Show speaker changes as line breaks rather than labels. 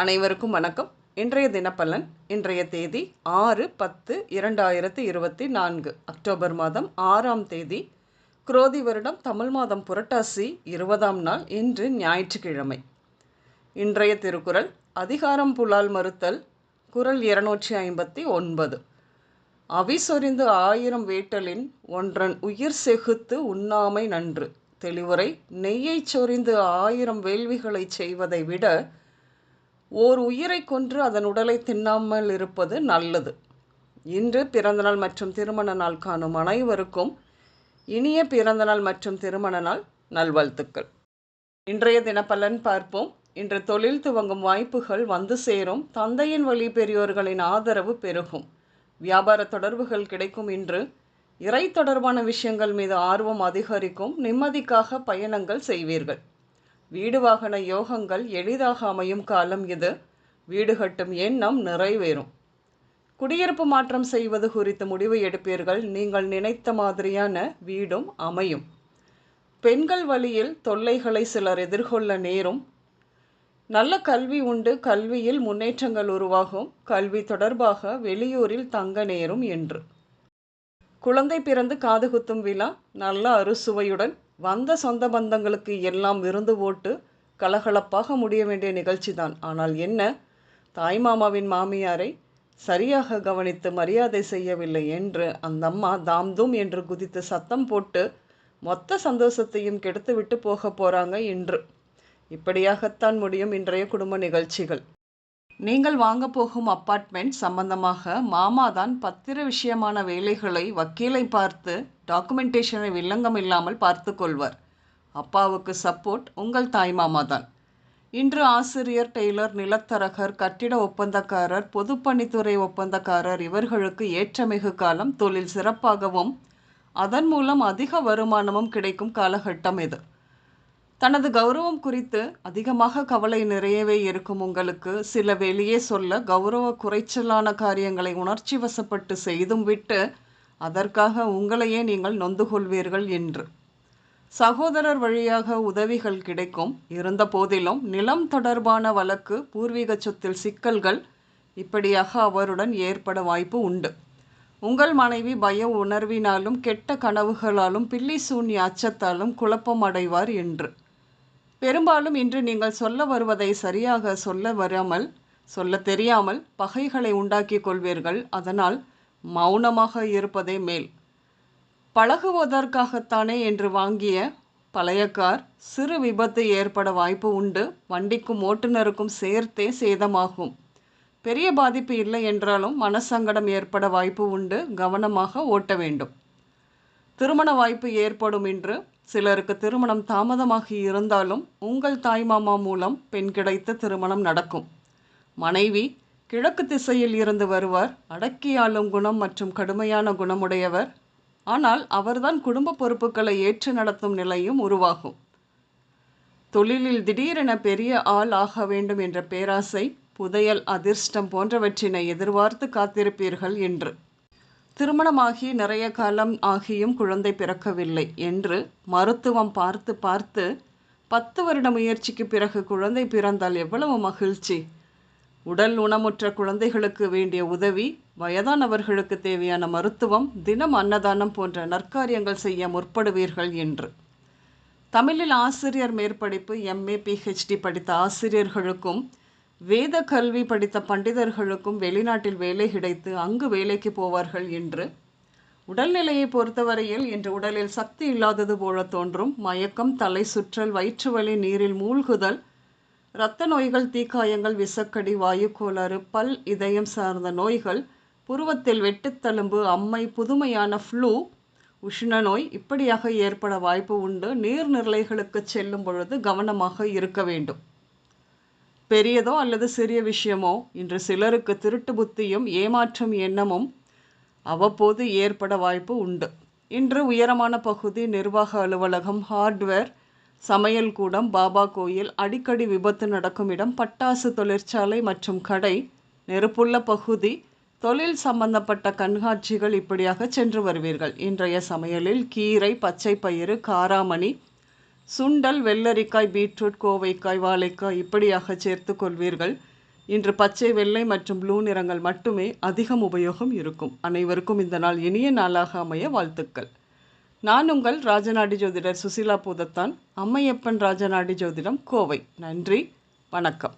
அனைவருக்கும் வணக்கம். இன்றைய தினப்பலன் இன்றைய தேதி ஆறு பத்து இரண்டாயிரத்தி இருபத்தி நான்கு அக்டோபர் மாதம் ஆறாம் தேதி குரோதி வருடம் தமிழ் மாதம் புரட்டாசி இருபதாம் நாள் இன்று ஞாயிற்றுக்கிழமை. இன்றைய திருக்குறள் அதிகாரம் புலால் மறுத்தல் குரல் இருநூற்றி ஐம்பத்தி ஒன்பது. அவிசொறிந்து ஆயிரம் வேட்டலின் ஒன்றன் உயிர் செகுத்து உண்ணாமை நன்று. தெளிவுரை நெய்யைச் சொரிந்து ஆயிரம் வேள்விகளைச் செய்வதை விட ஓர் உயிரை கொன்று அதன் உடலை தின்னாமல் இருப்பது நல்லது. இன்று பிறந்தநாள் மற்றும் திருமண நாள் காணும் அனைவருக்கும் இனிய பிறந்தநாள் மற்றும் திருமண நாள் நல்வாழ்த்துக்கள். இன்றைய தினப்பலன் பார்ப்போம். இன்று தொழில் துவங்கும் வாய்ப்புகள் வந்து சேரும். தந்தையின் வழி பெரியோர்களின் ஆதரவு பெருகும். வியாபார தொடர்புகள் கிடைக்கும் இன்று. இறை தொடர்பான விஷயங்கள் மீது ஆர்வம் அதிகரிக்கும். நிம்மதிக்காக பயணங்கள் செய்வீர்கள். வீடு வாகன யோகங்கள் எளிதாக அமையும் காலம் இது. வீடு கட்டும் எண்ணம் நிறைவேறும். குடியிருப்பு மாற்றம் செய்வது குறித்து முடிவு எடுப்பீர்கள். நீங்கள் நினைத்த மாதிரியான வீடும் அமையும். பெண்கள் வழியில் தொல்லைகளை சிலர் எதிர்கொள்ள நேரும். நல்ல கல்வி உண்டு. கல்வியில் முன்னேற்றங்கள் உருவாகும். கல்வி தொடர்பாக வெளியூரில் தங்க நேரும் என்று. குழந்தை பிறந்து காது குத்தும் விழா. நல்ல அறுசுவையுடன் வந்த சொந்த பந்தங்களுக்கு எல்லாம் விருந்து போட்டு கலகலப்பாக முடிய வேண்டிய நிகழ்ச்சி தான் ஆனால் என்ன? தாய்மாமாவின் மாமியாரை சரியாக கவனித்து மரியாதை செய்யவில்லை என்று அந்த அம்மா தாம் தூம் என்று குதித்து சத்தம் போட்டு மொத்த சந்தோஷத்தையும் கெடுத்துவிட்டு போக போகிறாங்க இன்று. இப்படியாகத்தான் முடியும் இன்றைய குடும்ப நிகழ்ச்சிகள். நீங்கள் வாங்க போகும் அப்பார்ட்மெண்ட் சம்பந்தமாக மாமா தான் பத்திர விஷயமான வேலைகளை வக்கீலை பார்த்து டாக்குமெண்டேஷனை வில்லங்கம் இல்லாமல் பார்த்து கொள்வார். அப்பாவுக்கு சப்போர்ட் உங்கள் தாய் மாமா தான் இன்று ஆசிரியர் டெய்லர் நிலத்தரகர் கட்டிட ஒப்பந்தக்காரர் பொதுப்பணித்துறை ஒப்பந்தக்காரர் இவர்களுக்கு ஏற்றமிகு காலம் தொழில் சிறப்பாகவும் அதன் மூலம் அதிக வருமானமும் கிடைக்கும் காலகட்டம் இது. தனது கௌரவம் குறித்து அதிகமாக கவலை நிறையவே இருக்கும் உங்களுக்கு. சில வெளியே சொல்ல கௌரவ குறைச்சலான காரியங்களை உணர்ச்சி வசப்பட்டு செய்தும் விட்டு அதற்காக உங்களையே நீங்கள் நொந்து கொள்வீர்கள் என்று. சகோதரர் வழியாக உதவிகள் கிடைக்கும். இருந்த போதிலும் நிலம் தொடர்பான வழக்கு பூர்வீக சொத்தில் சிக்கல்கள் இப்படியாக அவருடன் ஏற்பட வாய்ப்பு உண்டு. உங்கள் மனைவி பய உணர்வினாலும் கெட்ட கனவுகளாலும் பில்லி சூன்ய அச்சத்தாலும் குழப்பம் அடைவார் என்று. பெரும்பாலும் இன்று நீங்கள் சொல்ல வருவதை சரியாக சொல்ல வராமல் சொல்ல தெரியாமல் பகைகளை உண்டாக்கி கொள்வீர்கள். அதனால் மௌனமாக இருப்பதே மேல். பழகுவதற்காகத்தானே என்று வாங்கிய பழைய கார் சிறு விபத்து ஏற்பட வாய்ப்பு உண்டு. வண்டிக்கும் ஓட்டுநருக்கும் சேர்த்தே சேதமாகும். பெரிய பாதிப்பு இல்லை என்றாலும் மனசங்கடம் ஏற்பட வாய்ப்பு உண்டு. கவனமாக ஓட்ட வேண்டும். திருமண வாய்ப்பு ஏற்படும் என்று சிலருக்கு திருமணம் தாமதமாகி இருந்தாலும் உங்கள் தாய்மாமா மூலம் பெண் கிடைத்த திருமணம் நடக்கும். மனைவி கிழக்கு திசையில் இருந்து வருவார். அடக்கியாளும் குணம் மற்றும் கடுமையான குணமுடையவர். ஆனால் அவர்தான் குடும்ப பொறுப்புகளை ஏற்று நடத்தும் நிலையும் உருவாகும். தொழிலில் திடீரென பெரிய ஆள் ஆக வேண்டும் என்ற பேராசை புதையல் அதிர்ஷ்டம் போன்றவற்றினை எதிர்பார்த்து காத்திருப்பீர்கள் என்று. திருமணமாகி நிறைய காலம் ஆகியும் குழந்தை பிறக்கவில்லை என்று மருத்துவம் பார்த்து பார்த்து பத்து வருட முயற்சிக்கு பிறகு குழந்தை பிறந்தால் எவ்வளவு மகிழ்ச்சி. உடல் உணமுற்ற குழந்தைகளுக்கு வேண்டிய உதவி வயதானவர்களுக்கு தேவையான மருத்துவம் தினம் அன்னதானம் போன்ற நற்காரியங்கள் செய்ய முற்படுவீர்கள் என்று. தமிழில் ஆசிரியர் மேற்படிப்பு எம்ஏ பிஹெச்டி படித்த ஆசிரியர்களுக்கும் வேத கல்வி படித்த பண்டிதர்களுக்கும் வெளிநாட்டில் வேலை கிடைத்து அங்கு வேலைக்கு போவார்கள் என்று உடல்நிலையை பொறுத்தவரையில் இன்று உடலில் சக்தி இல்லாதது போல தோன்றும். மயக்கம் தலை சுற்றல் வயிற்றுவலி நீரில் மூழ்குதல் இரத்த நோய்கள் தீக்காயங்கள் விசக்கடி வாயு கோளாறு பல் இதயம் சார்ந்த நோய்கள் புருவத்தில் வெட்டுத்தழும்பு அம்மை புதுமையான ஃப்ளூ உஷ்ண நோய் இப்படியாக ஏற்பட வாய்ப்பு உண்டு. நீர்நிலைகளுக்கு செல்லும் பொழுது கவனமாக இருக்க வேண்டும். பெரியதோ அல்லது சிறிய விஷயமோ இன்று சிலருக்கு திருட்டு புத்தியும் ஏமாற்றும் எண்ணமும் அவ்வப்போது ஏற்பட வாய்ப்பு உண்டு. இன்று உயரமான பகுதி நிர்வாக அலுவலகம் ஹார்ட்வேர் சமையல் கூடம் பாபா கோயில் அடிக்கடி விபத்து நடக்கும் இடம் பட்டாசு தொழிற்சாலை மற்றும் கடை நெருப்புள்ள பகுதி தொழில் சம்பந்தப்பட்ட கண்காட்சிகள் இப்படியாக சென்று வருவீர்கள். இன்றைய சமையலில் கீரை பச்சை பயிறு காராமணி சுண்டல் வெள்ளரிக்காய் பீட்ரூட் கோவைக்காய் வாழைக்காய் இப்படியாக சேர்த்து கொள்வீர்கள். இன்று பச்சை வெள்ளை மற்றும் ப்ளூ நிறங்கள் மட்டுமே அதிகம் உபயோகம் இருக்கும். அனைவருக்கும் இந்த நாள் இனிய நாளாக அமைய வாழ்த்துக்கள். நான் உங்கள் ராஜநாடி ஜோதிடர் சுசிலா பூதத்தான். அம்மையப்பன் ராஜநாடி ஜோதிடம் கோவை. நன்றி. வணக்கம்.